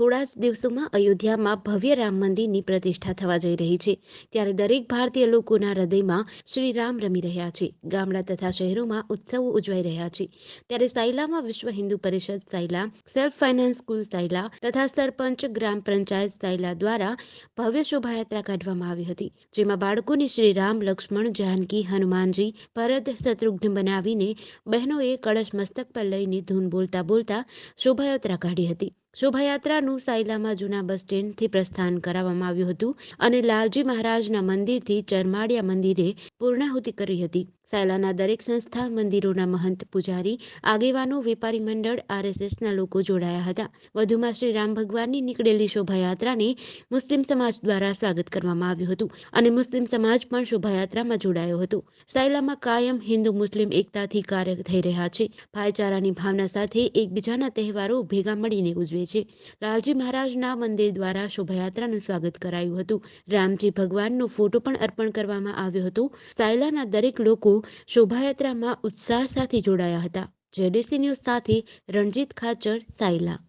થોડા જ દિવસોમાં અયોધ્યામાં ભવ્ય રામ મંદિરની પ્રતિષ્ઠા થવા જઈ રહી છે. ત્યારે દરેક ભારતીય લોકોના હૃદયમાં શ્રી રામ રમી રહ્યા છે. ગામડા તથા શહેરોમાં ઉત્સવો ઉજવાઈ રહ્યા છે. ત્યારે સાયલામાં Vishwa Hindu Parishad Sayla, self finance school Sayla તથા સરપંચ ગ્રામ પંચાયત સાયલા દ્વારા ભવ્ય શોભાયાત્રા કાઢવામાં આવી હતી. જેમાં બાળકોને શ્રી રામ, લક્ષ્મણ, જાનકી, હનુમાનજી, ભરત શત્રુઘ્ન બનાવીને બહેનોએ કળશ મસ્તક પર લઈને ધૂન બોલતા બોલતા શોભાયાત્રા કાઢી હતી. શોભાયાત્રાનું સાયલામાં જૂના બસ સ્ટેન્ડથી પ્રસ્થાન કરાવવામાં આવ્યું હતું અને લાલજી મહારાજના મંદિરથી ચરમાડિયા મંદિરે પૂર્ણાહુતિ કરી હતી. સાયલાના દરેક સંસ્થા, મંદિરોના મહંત પૂજારી, આગેવાનો, વેપારી મંડળ, આરએસએસના લોકો જોડાયા હતા. વધુમાં શ્રી રામ ભગવાનની નીકળેલી શોભાયાત્રાને મુસ્લિમ સમાજ દ્વારા સ્વાગત કરવામાં આવ્યું હતું અને મુસ્લિમ સમાજ પણ શોભાયાત્રામાં જોડાયો હતો. સાયલામાં કાયમ હિન્દુ મુસ્લિમ એકતાથી કાર્ય થઈ રહ્યા છે. ભાઈચારાની ભાવના સાથે એકબીજાના તહેવારો ભેગા મળીને ઉજવે છે. લાલજી મહારાજના મંદિર દ્વારા શોભાયાત્રાનું સ્વાગત કરાયું હતું. રામજી ભગવાનનો ફોટો પણ અર્પણ કરવામાં આવ્યો હતો. સાયલાના દરેક લોકો શોભાયાત્રામાં ઉત્સાહ સાથે જોડાયા હતા. જેડીસી ન્યૂઝ સાથે રણજીત ખાચર, સાયલા.